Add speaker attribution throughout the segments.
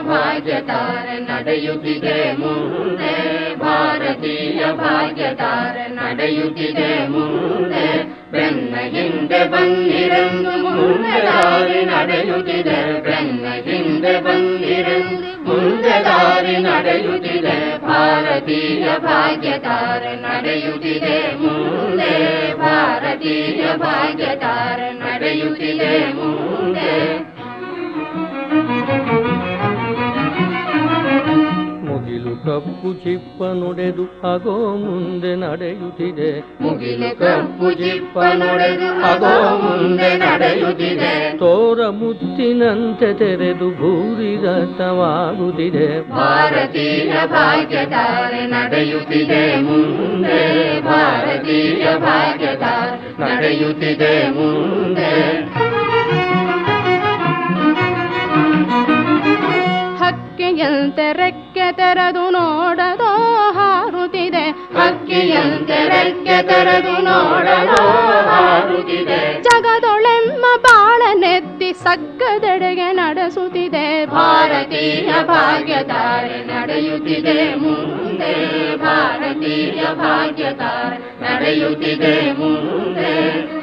Speaker 1: ಭಾಗ್ಯತಾರ ನಡೆಯುತ್ತಿದೆ ಮುಂದೆ. ಭಾರತೀಯ ಭಾಗ್ಯತಾರ ನಡೆಯುತ್ತಿದೆ ಮುಂದೆ. ಬೆನ್ನ ಹಿಂದೆ ಬಂದಿರೆಂದು ಮುಂದೆ ದಾರಿ ನಡೆಯುತ್ತಿದೆ ಬೆನ್ನ ಹಿಂದೆ ಬಂದಿರೆಂದು ಮುಂದೆ ದಾರಿ ನಡೆಯುತ್ತಿದೆ ಭಾರತೀಯ ಭಾಗ್ಯತಾರೆ ನಡೆಯುತ್ತಿದೆ ಮುಂದೆ
Speaker 2: ಕಪ್ಪು ಚಿಪ್ಪ ನುಡೆದು ಹಾಗೋ ಮುಂದೆ ನಡೆಯುತ್ತಿದೆ.
Speaker 1: ಮುಗಿಲು ಕಪ್ಪು ಚಿಪ್ಪ ನೊಡೆದು ಅಗೋ ಮುಂದೆ ನಡೆಯುತ್ತಿದೆ.
Speaker 2: ತೋರ ಮುತ್ತಿನಂತೆ ತೆರೆದು ಭೂರಿ ರಥವಾಗುತ್ತಿದೆ
Speaker 1: ಭಾರತೀಯ ಭಾಗ್ಯತಾರೆ ನಡೆಯುತ್ತಿದೆ. ಮುಂದೆ ಭಾರತೀಯ ಭಾಗ್ಯತಾರೆ ನಡೆಯುತ್ತಿದೆ. ಮುಂದೆ
Speaker 3: ತೆರೆದು ನೋಡದೋ ಹಾರುತ್ತಿದೆ.
Speaker 1: ಹಕ್ಕಿಯಂತೆ ರೆಕ್ಕೆ ತೆರೆದು ನೋಡದೋ ಹಾರುತ್ತಿದೆ.
Speaker 3: ಜಗದೊಳೆಮ್ಮ ಬಾಳನೆತ್ತಿ ಸಗ್ಗದೆಡೆಗೆ ನಡೆಸುತ್ತಿದೆ.
Speaker 1: ಭಾರತೀಯ ಭಾಗ್ಯತಾರೆ ನಡೆಯುತ್ತಿದೆ ಮುಂದೆ. ಭಾರತೀಯ ಭಾಗ್ಯತಾರೆ ನಡೆಯುತ್ತಿದೆ ಮುಂದೆ.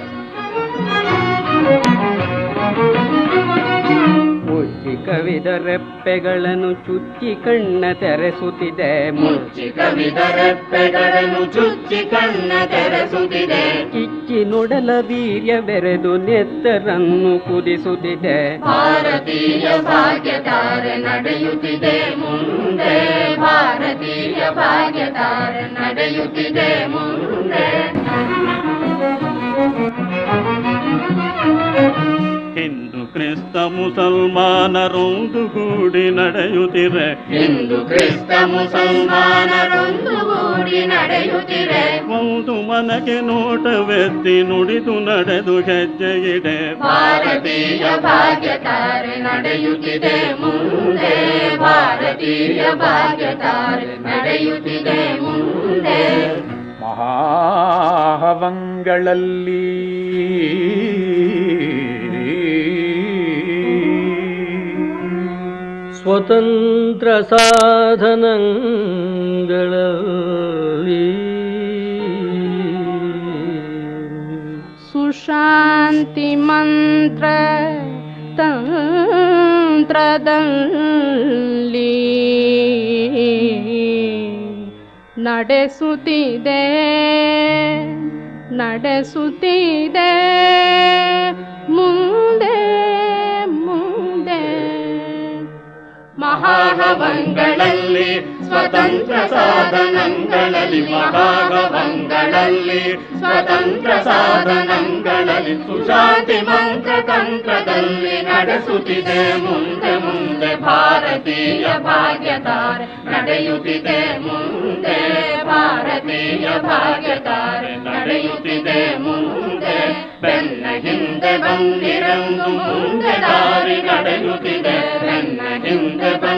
Speaker 2: ಕವಿದ ರೆಪ್ಪೆಗಳನ್ನು ಚುಚ್ಚಿ ಕಣ್ಣ ತೆರೆಸುತ್ತಿದೆ.
Speaker 1: ಮುಚ್ಚಿ ಕವಿದ ರೆಪ್ಪೆಗಳನ್ನು ಚುಚ್ಚಿ ಕಣ್ಣ ತೆರೆಸುತ್ತಿದೆ.
Speaker 2: ಕಿಚ್ಚಿ ನುಡಲ ವೀರ್ಯ ಬೆರೆದು ನೆತ್ತರನ್ನು ಕುದಿಸುತ್ತಿದೆ.
Speaker 1: ಭಾರತೀಯ ಭಾಗ್ಯತಾರೆ ನಡೆಯುತ್ತಿದೆ ಮುಂದೆ. ಭಾರತೀಯ ಭಾಗ್ಯತಾರೆ ನಡೆಯುತ್ತಿದೆ ಮುಂದೆ.
Speaker 4: ಕ್ರಿಸ್ತ ಮುಸಲ್ಮಾನರೊಂದುಗೂಡಿ ನಡೆಯುತ್ತಿರೆ
Speaker 1: ಎಂದು ಕ್ರಿಸ್ತ ಮುಸಲ್ಮಾನರೊಂದುಗೂಡಿ ನಡೆಯುತ್ತಿರೆ
Speaker 4: ಒಂದು ಮನಗೆ ನೋಟವೆತ್ತಿ ನುಡಿದು ನಡೆದು ಹೆಜ್ಜೆ ಇಡೆ
Speaker 1: ಭಾರತೀಯ ಭಾಗ್ಯತಾರೆ ನಡೆಯುತ್ತಿದೆ. ಮುಂದೆ ಭಾರತೀಯ ಭಾಗ್ಯತಾರೆ ನಡೆಯುತ್ತಿದೆ. ಮುಂದೆ
Speaker 5: ಮಹಾಹವಂಗಳಲ್ಲಿ
Speaker 2: ಸ್ವತಂತ್ರ ಸಾಧನಗಳಲ್ಲಿ.
Speaker 3: ಸುಶಾಂತಿ ಮಂತ್ರ ತಂತ್ರದಲ್ಲಿ ನಡೆಸುತ್ತಿದೆ ನಡೆಸುತ್ತಿದೆ.
Speaker 1: ಮಹಾಹವಂಗಳಲ್ಲಿ ಸ್ವತಂತ್ರ ಸಾಧನಗಳಲ್ಲಿ ಮಹಾಹವಂಗಳಲ್ಲಿ ಸ್ವತಂತ್ರ ಸಾಧನಗಳಲ್ಲಿ ಸುಶಾಂತಿ ಮಂತ್ರ ತಂತ್ರದಲ್ಲಿ ನಡೆಸುತ್ತಿದೆ. ಮುಂದೆ ಮುಂದೆ ಭಾರತೀಯ ಭಾಗ್ಯತಾರೆ ನಡೆಯುತ್ತಿದೆ. ಮುಂದೆ ಭಾರತೀಯ ಭಾಗ್ಯತಾರೆ.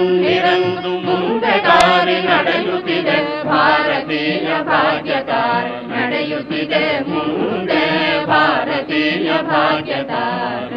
Speaker 1: ಹಿಂದೆ ಬಂದಿರಂದು ಮುಂದೆ ದಾರಿ ನಡೆಯುತ್ತಿದೆ ಭಾರತೀಯ ಭಾಗ್ಯತಾರೆ ನಡೆಯುತ್ತಿದೆ ಮುಂದೆ ಭಾರತೀಯ ಭಾಗ್ಯತಾರೆ